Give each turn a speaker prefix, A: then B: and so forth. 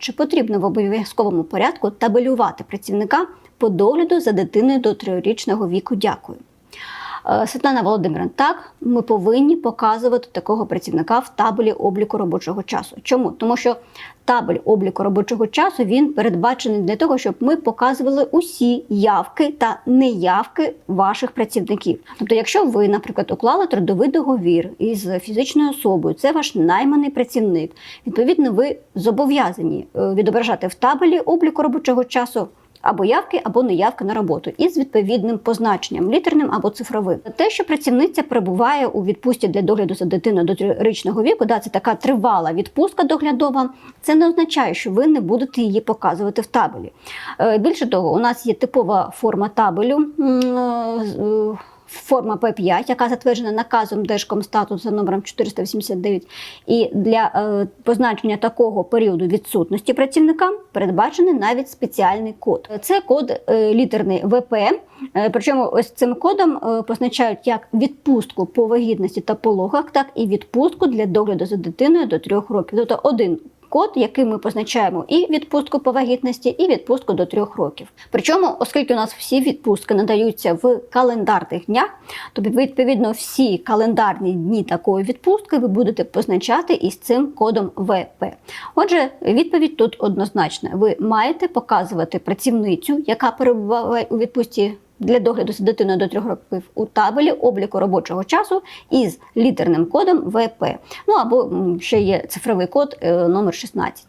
A: Чи потрібно в обов'язковому порядку табелювати працівника по догляду за дитиною до трирічного віку? Дякую. Е, Світлана Володимирівна, так, ми повинні показувати такого працівника в табелі обліку робочого часу. Чому? Тому що табель обліку робочого часу він передбачений для того, щоб ми показували усі явки та неявки ваших працівників. Тобто, якщо ви, наприклад, уклали трудовий договір із фізичною особою, це ваш найманий працівник. Відповідно, ви зобов'язані е, відображати в табелі обліку робочого часу або явки, або неявки на роботу із відповідним позначенням літерним або цифровим. Те, що працівниця перебуває у відпустці для догляду за дитиною до трирічного віку, да, це така тривала відпустка доглядова. Це не означає, що ви не будете її показувати в табелі. Е, Більше того, у нас є типова форма табелю. Форма П5, яка затверджена наказом Держкомстату за номером 489, і для е, позначення такого періоду відсутності працівника передбачений навіть спеціальний код. Це код е, літерний ВП. Е, причому ось цим кодом е, позначають як відпустку по вагітності та пологах, так і відпустку для догляду за дитиною до трьох років. Тобто один код, яким ми позначаємо і відпустку по вагітності, і відпустку до трьох років. Причому, оскільки у нас всі відпустки надаються в календарних днях, то відповідно всі календарні дні такої відпустки ви будете позначати із цим кодом ВП. Отже, відповідь тут однозначна: ви маєте показувати працівницю, яка перебуває у відпустці. Для догляду за дитиною до трьох років у табелі обліку робочого часу із літерним кодом ВП. Ну або ще є цифровий код е, номер 16.